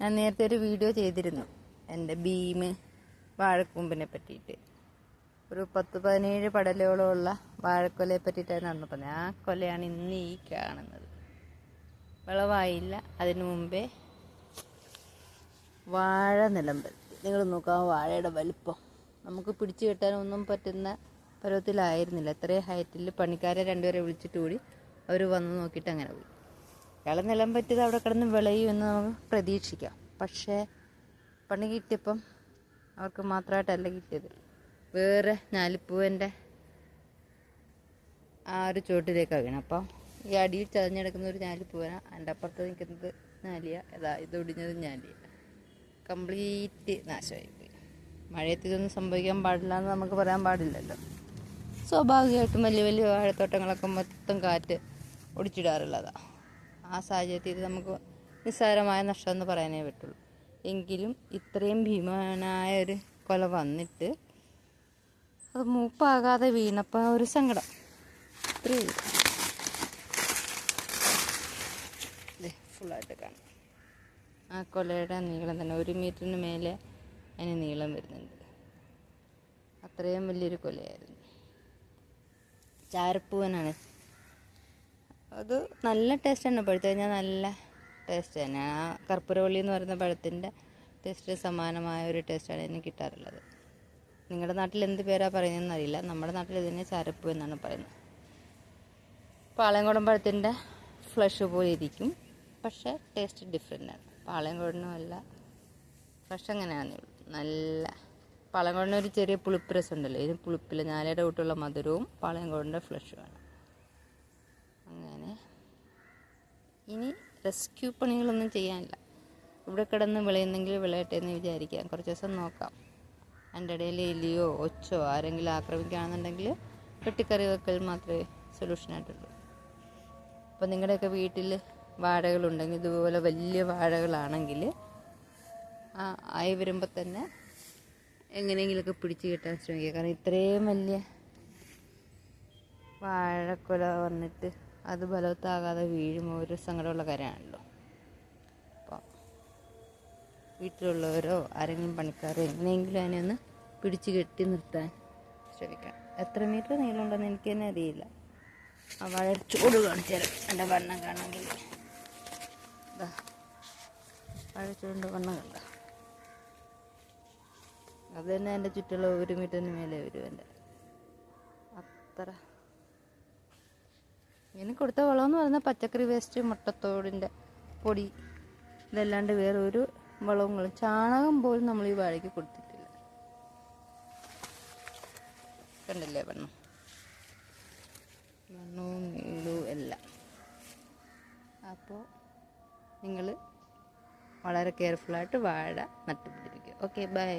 ഞാൻ നേരത്തെ ഒരു വീഡിയോ ചെയ്തിരുന്നു. എന്റെ ബീം വാഴക്കൂമ്പിനെ പറ്റിയിട്ട്. ഒരു പത്ത് പതിനേഴ് പടലോളമുള്ള വാഴക്കൊലയെ പറ്റിയിട്ടാണ് അന്ന് പറഞ്ഞത്. ആ കൊലയാണ് ഇന്ന് ഈ കാണുന്നത്. വിളവായില്ല. അതിനു മുമ്പേ വാഴ നിലമ്പത്തി നിങ്ങൾ നോക്കാം വാഴയുടെ വലിപ്പം. നമുക്ക് പിടിച്ചു കെട്ടാനൊന്നും പറ്റുന്ന പരുവത്തിലായിരുന്നില്ല. ഇത്രയും ഹൈറ്റിൽ പണിക്കാരെ രണ്ടുപേരെ വിളിച്ചിട്ട് കൂടി അവർ വന്ന് നോക്കിയിട്ട് അങ്ങനെ പോയി. ഇയാളെ നിലം പറ്റിയത് അവിടെ കിടന്ന് വിളയുമെന്ന് നമുക്ക് പ്രതീക്ഷിക്കാം. പക്ഷേ പണി കിട്ടിയപ്പം അവർക്ക് മാത്രമായിട്ടല്ല കിട്ടിയത്. വേറെ ഞാലിപ്പൂവന്റെ ആ ഒരു ചുവട്ടിലേക്കാണ് വീണത് അപ്പം ഈ അടിയിൽ ചതഞ്ഞെടുക്കുന്ന ഒരു ഞാലിപ്പൂവന എന്റെ അപ്പുറത്ത് നിൽക്കുന്നത് ഞാലിയ ഇതാ ഇത് ഒടിഞ്ഞത് ഞാലിയ കംപ്ലീറ്റ് നാശമായിപ്പോയി. മഴയത്ത് ഇതൊന്നും സംഭവിക്കാൻ പാടില്ല എന്ന് നമുക്ക് പറയാൻ പാടില്ലല്ലോ. സ്വാഭാവികമായിട്ടും വലിയ വലിയ വാഴത്തോട്ടങ്ങളൊക്കെ മൊത്തം കാറ്റ് ഒടിച്ചിടാറുള്ളതാണ് ആ സാഹചര്യത്തിൽ നമുക്ക് നിസ്സാരമായ നഷ്ടം എന്ന് പറയാനേ പറ്റുള്ളൂ. എങ്കിലും ഇത്രയും ഭീമനായ ഒരു കൊല വന്നിട്ട് അത് മൂപ്പാകാതെ വീണപ്പോൾ ഒരു സങ്കടം. ഫുള്ളായിട്ട് കാണാം. ആ കൊലയുടെ നീളം തന്നെ ഒരു മീറ്ററിന് മേലെ അതിന് നീളം വരുന്നുണ്ട്. അത്രയും വലിയൊരു കൊലയായിരുന്നു. ചാരപ്പൂവനാണ് അത് നല്ല ടേസ്റ്റ് തന്നെ പഴുത്ത് കഴിഞ്ഞാൽ നല്ല ടേസ്റ്റ് തന്നെയാണ് ആ കർപ്പൂരവള്ളി എന്ന് പറയുന്ന പഴത്തിന്റെ ടേസ്റ്റ് സമാനമായ ഒരു ടേസ്റ്റാണ് ഇതിന് കിട്ടാറുള്ളത്. നിങ്ങളുടെ നാട്ടിൽ എന്ത് പേരാ പറയുന്നതെന്ന് അറിയില്ല. നമ്മുടെ നാട്ടിൽ ഇതിനെ ചരപ്പ് എന്നാണ് പറയുന്നത്. പാളയംകുടം പഴത്തിന്റെ ഫ്ലഷ് പോലെ ഇരിക്കും. പക്ഷേ ടേസ്റ്റ് ഡിഫറെന്റ് ആണ്. പാളയംകുടനും അല്ല. ഫ്ലഷ് അങ്ങനെയാണെന്നേ ഉള്ളൂ നല്ല പാളയംകുടനൊരു ചെറിയ പുളിപ്പ് രസം ഉണ്ടല്ലോ ഇതിന് പുളിപ്പില്ല ഞാലയുടെ കൂട്ടുള്ള മധുരവും പാളയംകുടന്റെ ഫ്ലഷുമാണ് അങ്ങനെ. ഇനി റെസ്ക്യൂ പണികളൊന്നും ചെയ്യാനില്ല. ഇവിടെ കിടന്ന് വിളയുന്നെങ്കിൽ വിളയട്ടെ എന്ന് വിചാരിക്കാം. കുറച്ച് ദിവസം നോക്കാം. അതിന്റെ ഇടയിൽ എലിയോ ഒച്ചോ ആരെങ്കിലും ആക്രമിക്കുകയാണെന്നുണ്ടെങ്കിൽ വെട്ടിക്കറി വെക്കൽ മാത്രമേ സൊല്യൂഷനായിട്ടുള്ളൂ അപ്പോൾ നിങ്ങളുടെയൊക്കെ വീട്ടിൽ വാഴകളുണ്ടെങ്കിൽ ഇതുപോലെ വലിയ വാഴകളാണെങ്കിൽ ആ ആയി വരുമ്പോൾ തന്നെ എങ്ങനെയെങ്കിലുമൊക്കെ പിടിച്ച് കിട്ടാൻ ശ്രമിക്കുക. കാരണം ഇത്രയും വലിയ വാഴക്കൊല വന്നിട്ട് അത് ബലവത്താകാതെ വീഴുമ്പോൾ ഒരു സങ്കടമുള്ള കാര്യമാണല്ലോ. അപ്പോൾ വീട്ടിലുള്ളവരോ ആരെങ്കിലും പണിക്കാരോ എങ്ങനെയെങ്കിലും അതിനെ ഒന്ന് പിടിച്ച് കെട്ടി നിർത്താൻ ശ്രമിക്കണം. എത്ര മീറ്റർ നീളമുണ്ടെന്ന് എനിക്ക് തന്നെ അറിയില്ല. ആ വാഴ ചൂട് കാണിച്ചു എന്റെ വണ്ണം കാണണമെങ്കിൽ. ഇതാ വാഴ ചൂടിന്റെ വണ്ണം കണ്ട? അത് തന്നെ എന്റെ ചുറ്റുള്ള ഒരു മീറ്ററിന് മേലെ വരും എന്റെ. അത്ര ഇങ്ങനെ കൊടുത്ത വളം എന്ന് പറയുന്നത് പച്ചക്കറി വേസ്റ്റ് മുട്ടത്തോടിന്റെ പൊടി ഇതല്ലാണ്ട് വേറെ ഒരു വളങ്ങളും ചാണകം പോലും നമ്മൾ ഈ വാഴയ്ക്ക് കൊടുത്തിട്ടില്ല. കണ്ടില്ലേ വെണ്ണം വെണ്ണവും നീളവും എല്ലാം. അപ്പോൾ നിങ്ങൾ വളരെ കെയർഫുള്ളായിട്ട് വാഴ നട്ടുപിടിപ്പിക്കുക. Okay bye